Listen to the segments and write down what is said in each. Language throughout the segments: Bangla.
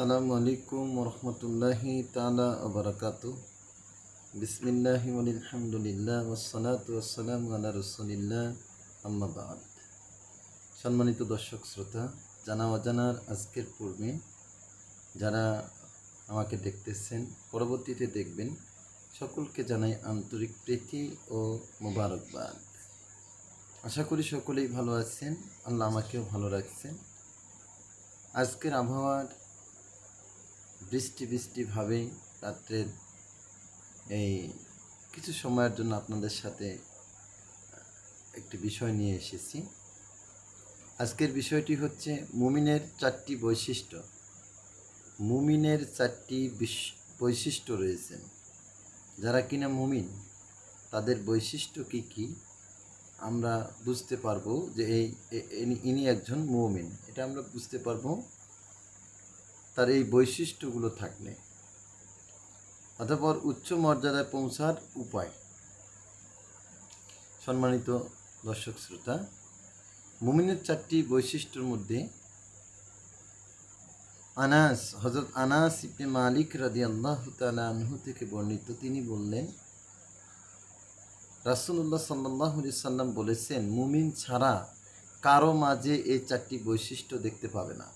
আসসালামু আলাইকুম রহমতুল্লাহি তালা আবরাকাত বিসমিল্লাহি আলহামদুলিল্লাহ ওসালাতু আসসালাম আল্লাহ রসুলিল্লাহ আম্মাবাদ সম্মানিত দর্শক শ্রোতা, জানা অজানার আজকের পূর্বে যারা আমাকে দেখতেছেন, পরবর্তীতে দেখবেন, সকলকে জানাই আন্তরিক প্রীতি ও মোবারকবাদ। আশা করি সকলেই ভালো আছেন, আল্লাহ আমাকেও ভালো রাখছেন। আজকের আবহাওয়ার বৃষ্টি বৃষ্টিভাবেই রাত্রের এই কিছু সময়ের জন্য আপনাদের সাথে একটি বিষয় নিয়ে এসেছি। আজকের বিষয়টি হচ্ছে মুমিনের চারটি বৈশিষ্ট্য। মুমিনের চারটি বিশ- বৈশিষ্ট্য রয়েছে। যারা কিনা মুমিন, তাদের বৈশিষ্ট্য কি কি? আমরা বুঝতে পারব যে এই ইনি একজন মুমিন। এটা আমরা বুঝতে পারব তার এই বৈশিষ্ট্যগুলো থাকলে। অতঃপর উচ্চ মর্যাদায় পৌঁছার উপায়। সম্মানিত দর্শক শ্রোতা, মুমিনের চারটি বৈশিষ্ট্যের মধ্যে আনাস হজরত আনাস ইবনে মালিক রাদি আল্লাহ আনহু থেকে বর্ণিত, তিনি বললেন রাসুল্লাহ সাল্লাহ সাল্লাম বলেছেন, মুমিন ছাড়া কারও মাঝে এই চারটি বৈশিষ্ট্য দেখতে পাবে না।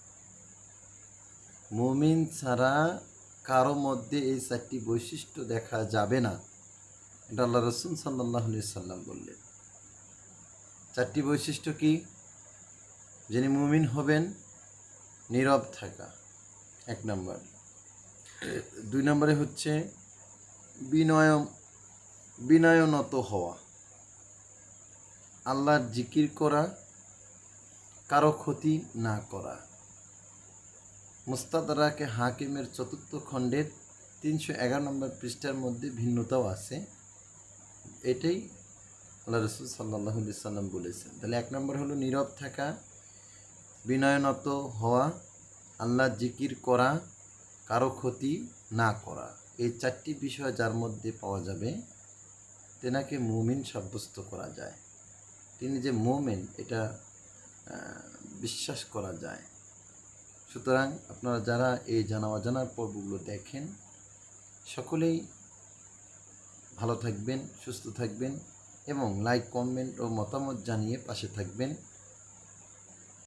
মুমিন ছাড়া কারও মধ্যে এই চারটি বৈশিষ্ট্য দেখা যাবে না। এটা আল্লাহ রসুল সাল্লাহ সাল্লাম বললেন। চারটি বৈশিষ্ট্য কি? যিনি মুমিন হবেন, নীরব থাকা। এক নম্বর। দুই নম্বরে হচ্ছে বিনয়, বিনয়নত হওয়া। আল্লাহর জিকির করা, কারও ক্ষতি না করা। মুস্তাদারাকে হাকিমের চতুর্থ খণ্ডের তিনশো এগারো নম্বর পৃষ্ঠার মধ্যে ভিন্নতাও আছে। এটাই আল্লাহ রসুল সাল্লাহ সাল্লাম বলেছেন। তাহলে এক নম্বর হলো নীরব থাকা, বিনয়নত হওয়া, আল্লাহ জিকির করা, কারও ক্ষতি না করা। এই চারটি বিষয় যার মধ্যে পাওয়া যাবে, তেনাকে মুমিন সাব্যস্ত করা যায়। তিনি যে মোমেন, এটা বিশ্বাস করা যায়। সুতরাং আপনারা যারা এই জানা অজানার পর্বগুলো দেখেন, সকলেই ভালো থাকবেন, সুস্থ থাকবেন এবং লাইক কমেন্ট ও মতামত জানিয়ে পাশে থাকবেন।